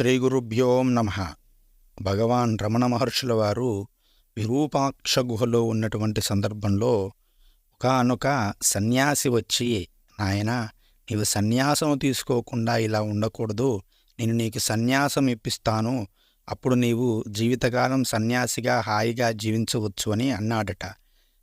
శ్రీగురుభ్యోం నమ. భగవాన్ రమణ మహర్షుల వారు విరూపాక్ష గుహలో ఉన్నటువంటి సందర్భంలో ఒకనొక సన్యాసి వచ్చి నాయన నీవు సన్యాసం తీసుకోకుండా ఇలా ఉండకూడదు. నేను నీకు సన్యాసం ఇప్పిస్తాను. అప్పుడు నీవు జీవితకాలం సన్యాసిగా హాయిగా జీవించవచ్చు అని అన్నాడట.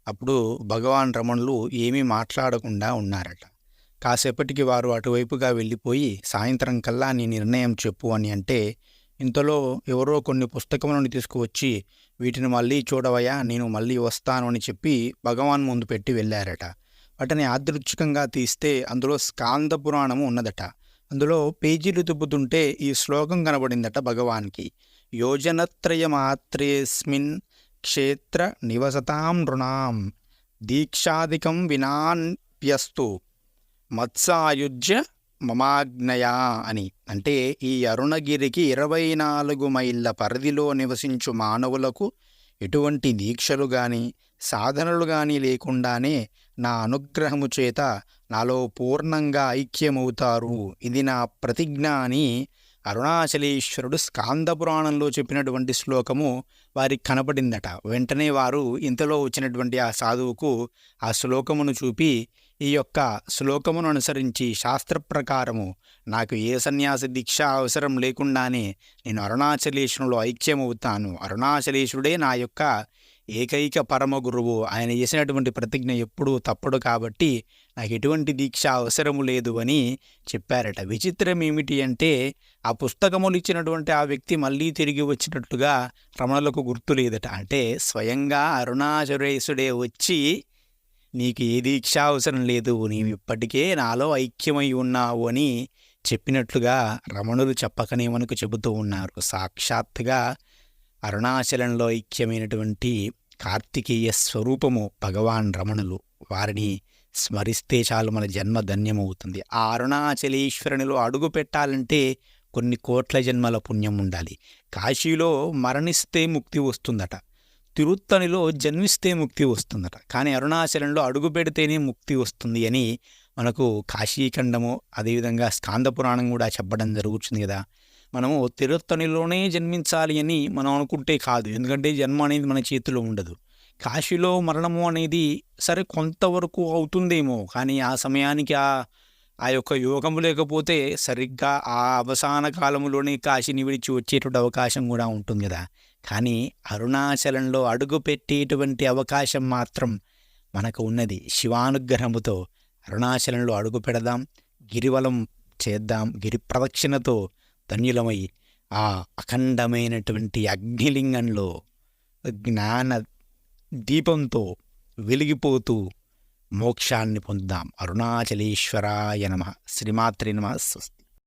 అప్పుడు భగవాన్ రమణులు ఏమీ మాట్లాడకుండా ఉన్నారట. కాసేపటికి వారు అటువైపుగా వెళ్ళిపోయి సాయంత్రం కల్లా నీ నిర్ణయం చెప్పు అని అంటే ఇంతలో ఎవరో కొన్ని పుస్తకములను తీసుకువచ్చి వీటిని మళ్ళీ చూడవయ్యా నేను మళ్ళీ వస్తాను అని చెప్పి భగవాన్ ముందు పెట్టి వెళ్ళారట. వాటిని ఆదృచ్ఛికంగా తీస్తే అందులో స్కాంద పురాణము ఉన్నదట. అందులో పేజీలు తిప్పుతుంటే ఈ శ్లోకం కనబడిందట భగవాన్కి. యోజనత్రయమాత్రేస్మిన్ క్షేత్ర నివసతాం నృణాం దీక్షాదికం వినాన్ప్యస్తు మత్సాయుజ్య మమాగ్నయా అని. అంటే ఈ అరుణగిరికి ఇరవై నాలుగు మైళ్ళ పరిధిలో నివసించు మానవులకు ఎటువంటి దీక్షలు గాని సాధనలు గాని లేకుండానే నా అనుగ్రహము చేత నాలో పూర్ణంగా ఐక్యమవుతారు. ఇది నా ప్రతిజ్ఞ అని అరుణాచలేశ్వరుడు స్కాంద పురాణంలో చెప్పినటువంటి శ్లోకము వారికి కనపడిందట వెంటనే వారు ఇంతలో వచ్చినటువంటి ఆ సాధువుకు ఆ శ్లోకమును చూపి ఈ యొక్క శ్లోకమును అనుసరించి శాస్త్ర ప్రకారము నాకు ఏ సన్యాస దీక్ష అవసరం లేకుండానే నేను అరుణాచలేశ్వరులో ఐక్యమవుతాను. అరుణాచలేశ్వరుడే నా యొక్క ఏకైక పరమ గురువు. ఆయన చేసినటువంటి ప్రతిజ్ఞ ఎప్పుడూ తప్పడు కాబట్టి నాకు ఎటువంటి దీక్ష అవసరము లేదు అని చెప్పారట. విచిత్రం ఏమిటి అంటే ఆ పుస్తకములు ఇచ్చినటువంటి ఆ వ్యక్తి మళ్ళీ తిరిగి వచ్చినట్లుగా రమణులకు గుర్తు లేదట. అంటే స్వయంగా అరుణాచలేశుడే వచ్చి నీకు ఏ దీక్ష అవసరం లేదు నీవు ఇప్పటికే నాలో ఐక్యమై ఉన్నావు అని చెప్పినట్లుగా రమణులు చెప్పకనే మనకు చెబుతూ ఉన్నారు. సాక్షాత్తుగా అరుణాచలంలో ఐక్యమైనటువంటి కార్తికేయ స్వరూపము భగవాన్ రమణులు. వారిని స్మరిస్తే చాలు మన జన్మ ధన్యమవుతుంది. ఆ అరుణాచలేశ్వరునిలో అడుగు పెట్టాలంటే కొన్ని కోట్ల జన్మల పుణ్యం ఉండాలి. కాశీలో మరణిస్తే ముక్తి వస్తుందట. తిరుత్తనిలో జన్మిస్తే ముక్తి వస్తుందట. కానీ అరుణాచలంలో అడుగు పెడితేనే ముక్తి వస్తుంది అని మనకు కాశీఖండము అదేవిధంగా స్కాంద పురాణం కూడా చెప్పడం జరుగుతుంది కదా. మనము తిరుత్తనిలోనే జన్మించాలి అని మనం అనుకుంటే కాదు. ఎందుకంటే జన్మ అనేది మన చేతిలో ఉండదు. కాశీలో మరణము అనేది సరే కొంతవరకు అవుతుందేమో కానీ ఆ సమయానికి ఆ ఆ యొక్క యోగము లేకపోతే సరిగ్గా ఆ అవసాన కాలంలోనే కాశీని విడిచి వచ్చేటువంటి అవకాశం కూడా ఉంటుంది కదా. కానీ అరుణాచలంలో అడుగు పెట్టేటువంటి అవకాశం మాత్రం మనకు ఉన్నది. శివానుగ్రహముతో అరుణాచలంలో అడుగు పెడదాం గిరివలం చేద్దాం గిరి ప్రదక్షిణతో ధన్యులమై ఆ అఖండమైనటువంటి అగ్నిలింగంలో జ్ఞాన దీపంతో వెలిగిపోతూ మోక్షాన్ని పొందుదాం. అరుణాచలేశ్వరాయ నమ. శ్రీమాత్రి నమ. స్వస్తి.